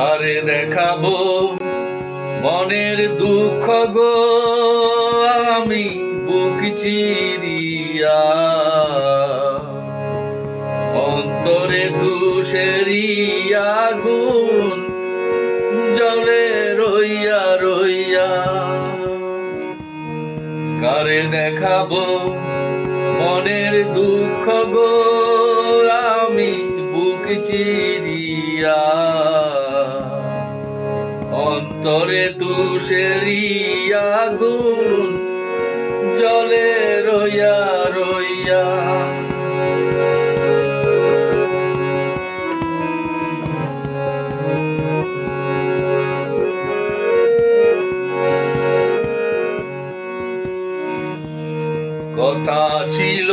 কারে দেখাবো মনের দুঃখ গো, আমি বুক চিরিয়া। অন্তরে তুষেরি আগুন জলে রইয়া রইয়া। কারে দেখাবো মনের দুঃখ গো, আমি বুক চিরিয়া। অন্তরে তুষেরি আগুন জলে রইয়া রইয়া। কথা ছিল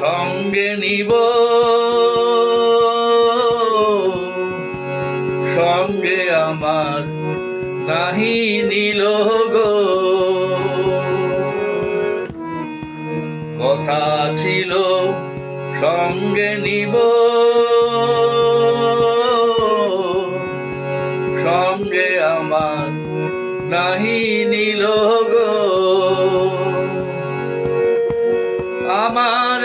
সঙ্গে নিব। আমার নাহি নিল গো। কথা ছিল সঙ্গে নিব। সঙ্গে আমার নাহি নিল গো। আমার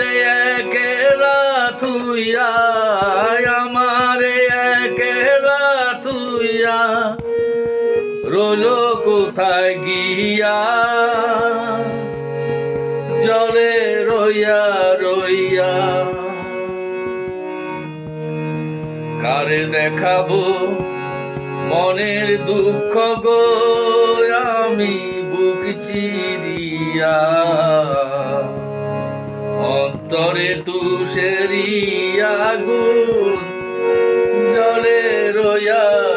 একেরা থুইয়া রোলো কোথায় গিয়া? জলে রইয়া রইয়া। কারে দেখাবো মনের দুঃখ গো? আমি বুক চিরিয়া। অন্তরে তুষেরি আগুন জলে রইয়া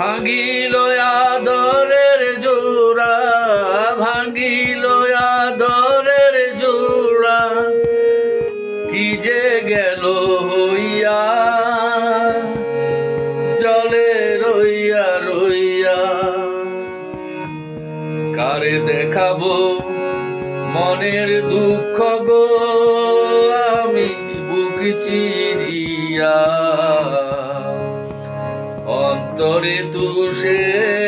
ভাঙিল আদরের জোড়া ভাঙিল আদরের জোড়া। কি যে গেল হইয়া, জলে রইয়া রইয়া। কারে দেখাবো মনের দুঃখ গো, আমি বুক চিরিয়া। অন্তরে আগুন